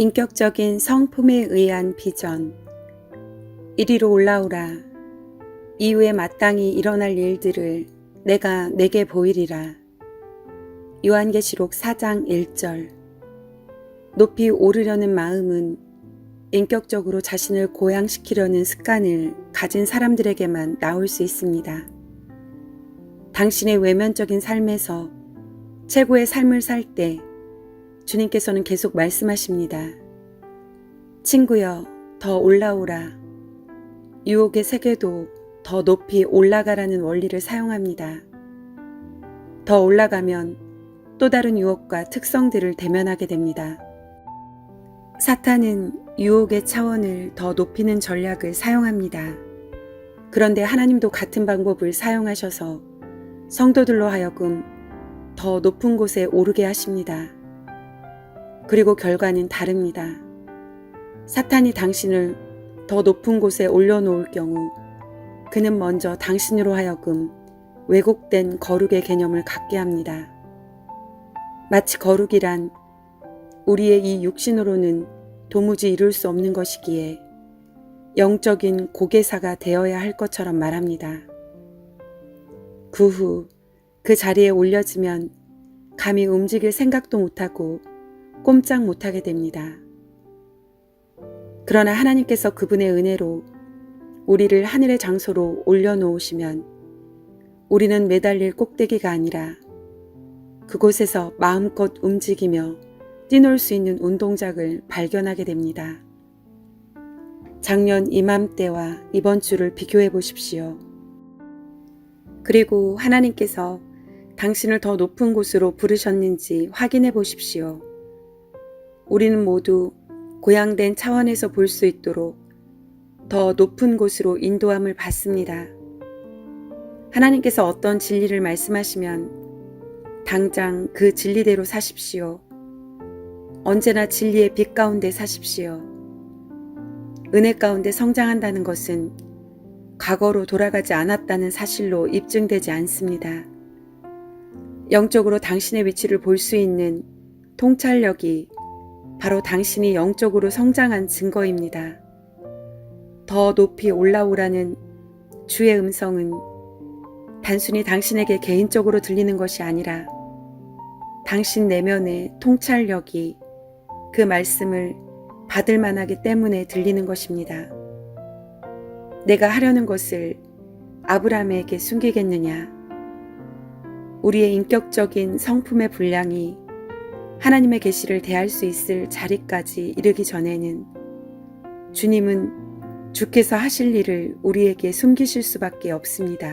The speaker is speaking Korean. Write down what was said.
인격적인 성품에 의한 비전. 이리로 올라오라. 이후에 마땅히 일어날 일들을 내가 내게 보이리라. 요한계시록 4장 1절. 높이 오르려는 마음은 인격적으로 자신을 고양시키려는 습관을 가진 사람들에게만 나올 수 있습니다. 당신의 외면적인 삶에서 최고의 삶을 살 때 주님께서는 계속 말씀하십니다. 친구여, 더 올라오라. 유혹의 세계도 더 높이 올라가라는 원리를 사용합니다. 더 올라가면 또 다른 유혹과 특성들을 대면하게 됩니다. 사탄은 유혹의 차원을 더 높이는 전략을 사용합니다. 그런데 하나님도 같은 방법을 사용하셔서 성도들로 하여금 더 높은 곳에 오르게 하십니다. 그리고 결과는 다릅니다. 사탄이 당신을 더 높은 곳에 올려놓을 경우 그는 먼저 당신으로 하여금 왜곡된 거룩의 개념을 갖게 합니다. 마치 거룩이란 우리의 이 육신으로는 도무지 이룰 수 없는 것이기에 영적인 고개사가 되어야 할 것처럼 말합니다. 그 후 그 자리에 올려지면 감히 움직일 생각도 못하고 꼼짝 못하게 됩니다. 그러나 하나님께서 그분의 은혜로 우리를 하늘의 장소로 올려놓으시면 우리는 매달릴 꼭대기가 아니라 그곳에서 마음껏 움직이며 뛰놀 수 있는 운동장을 발견하게 됩니다. 작년 이맘때와 이번 주를 비교해 보십시오. 그리고 하나님께서 당신을 더 높은 곳으로 부르셨는지 확인해 보십시오. 우리는 모두 고양된 차원에서 볼 수 있도록 더 높은 곳으로 인도함을 받습니다. 하나님께서 어떤 진리를 말씀하시면 당장 그 진리대로 사십시오. 언제나 진리의 빛 가운데 사십시오. 은혜 가운데 성장한다는 것은 과거로 돌아가지 않았다는 사실로 입증되지 않습니다. 영적으로 당신의 위치를 볼 수 있는 통찰력이 바로 당신이 영적으로 성장한 증거입니다. 더 높이 올라오라는 주의 음성은 단순히 당신에게 개인적으로 들리는 것이 아니라 당신 내면의 통찰력이 그 말씀을 받을 만하기 때문에 들리는 것입니다. 내가 하려는 것을 아브라함에게 숨기겠느냐? 우리의 인격적인 성품의 분량이 하나님의 계시를 대할 수 있을 자리까지 이르기 전에는 주님은 주께서 하실 일을 우리에게 숨기실 수밖에 없습니다.